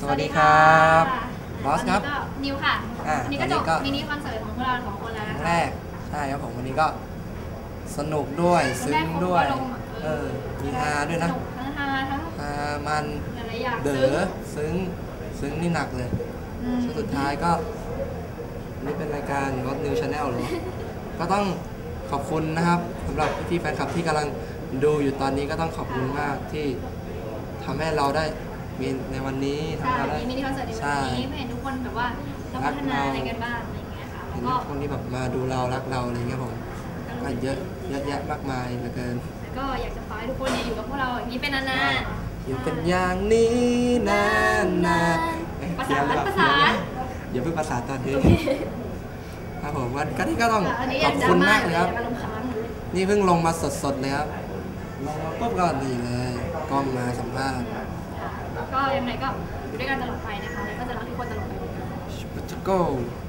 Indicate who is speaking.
Speaker 1: สวัสดีครับบอสครับ
Speaker 2: วันนี้ก็นิวค่ะ
Speaker 1: อ่า
Speaker 2: วันนี้ก็
Speaker 1: ตอนนี้
Speaker 2: จบ
Speaker 1: ก็
Speaker 2: มินิคอนเสิร์ตของพวกเราสองคนแล้ว
Speaker 1: ครั้
Speaker 2: นะ
Speaker 1: ง
Speaker 2: คะ
Speaker 1: แรกใช่ครับผมวันนี้ก็สนุกด้วยซึ้งด้วย
Speaker 2: วันแรกผมก็ลง
Speaker 1: เออมีฮาด้วยนะ
Speaker 2: สกทั้งฮาทั้ง
Speaker 1: ฮามัน
Speaker 2: หลายๆอย่าง
Speaker 1: เด๋
Speaker 2: ซึ้ง
Speaker 1: อซึ้งซึ้งนี่หนักเลย
Speaker 2: อืม
Speaker 1: ช่วงสุดท้ายก็นี่เป็นรายการ God New Channel หรอก็ต้องขอบคุณนะครับสำหรับพี่ๆแฟนคลับที่กำลังดูอยู่ตอนนี้ก็ต้องขอบคุณมากที่ทำให้เราได้ มีในวันนี้ทำ
Speaker 2: ใช่
Speaker 1: ให้เราได้
Speaker 2: มีมินิคอนเสิร์ตใน
Speaker 1: ใช่
Speaker 2: วันนี้เพื่อเห็นทุกคนแบบว่าเราพัฒนาอะไรกันบ้างอะไรอย่างเงี้ยค่ะแล้
Speaker 1: เห็
Speaker 2: วนก็
Speaker 1: คนที่แบบมาดูเรารักเราอะไรเงี้ยผมก็เยอะเยอะแยะมากมายเหลือเกิน
Speaker 2: แล้วก็อยากจะฝากให้ทุกคนเนี่ยอยู่กับพวกเราอย่างนี้เป็นนานๆ
Speaker 1: อยู่เป็นอย่างนี้นานนาน
Speaker 2: ประสานประสาน
Speaker 1: อย่าเพิ่งประสานตอนนี้ครับผมวันก็ที่ก็ต้อง
Speaker 2: อันนี้
Speaker 1: ข
Speaker 2: ยั
Speaker 1: อบ
Speaker 2: งดรา
Speaker 1: คุณ
Speaker 2: ม่ามา
Speaker 1: ก
Speaker 2: อ
Speaker 1: เล
Speaker 2: ยู่
Speaker 1: ย
Speaker 2: เลย
Speaker 1: ครับ
Speaker 2: อารมณ์ค้างอยู่เลย
Speaker 1: นี่เพิ่งลงมาสดๆเลยครับลงมาปุ๊บก็นี่เลยกล้องมาสัมภาษณ์
Speaker 2: ค่ะ ก็ยังไงก็อยู่ด้วยกันตลอดไปนะคะแล้วก็จะรักทุกคนตลอดไปเห